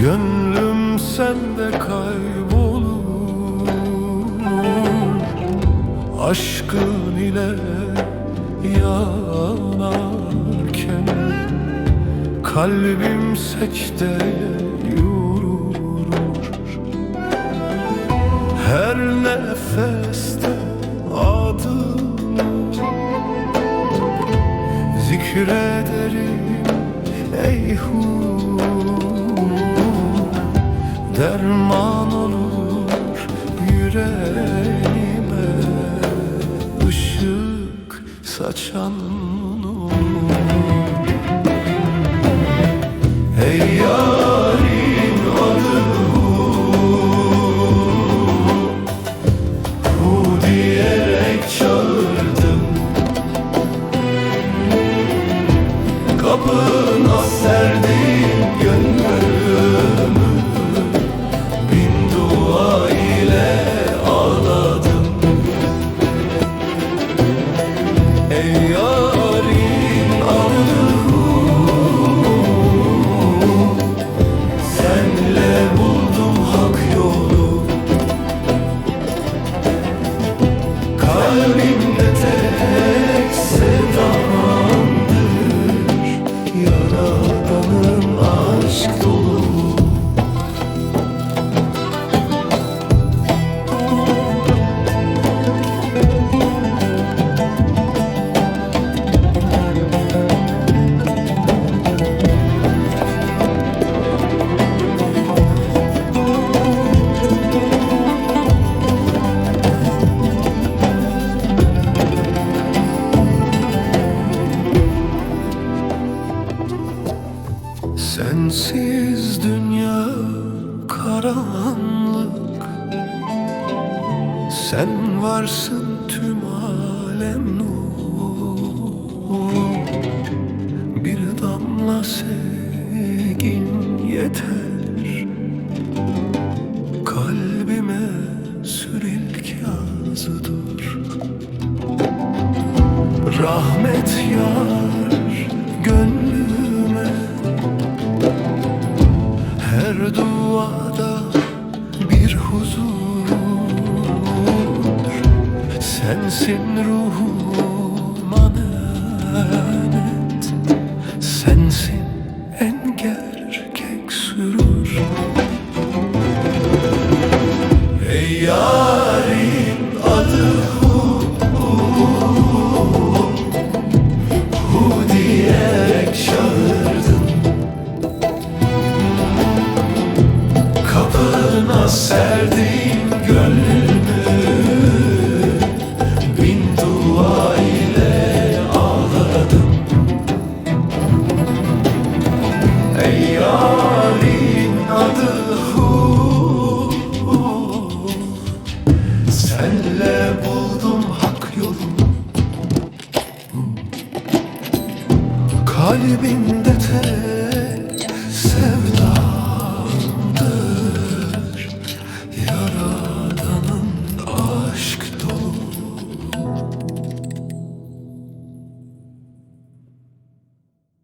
Gönlüm sende kaybolur. Aşkın ile yanarken Kalbim sekteye yürür. Her nefeste adını Zikrederim ey hu Derman olur yüreğime ışık saçan nur Ey yarim adı hu Hu diyerek Ey yarim Senle buldum hak yolu. Kalbimde tek sevdandır. Yaradanın aşk dolu Sensiz dünya karanlık. Sen varsın tüm alem nur. Bir damla sevgin yeter. Kalbime sür ilk yazıdır. Rahmet yar Her duada bir huzur. Sensin ruhuma lanet. Sensin en gerçek sürür Ey yar kalbimde ter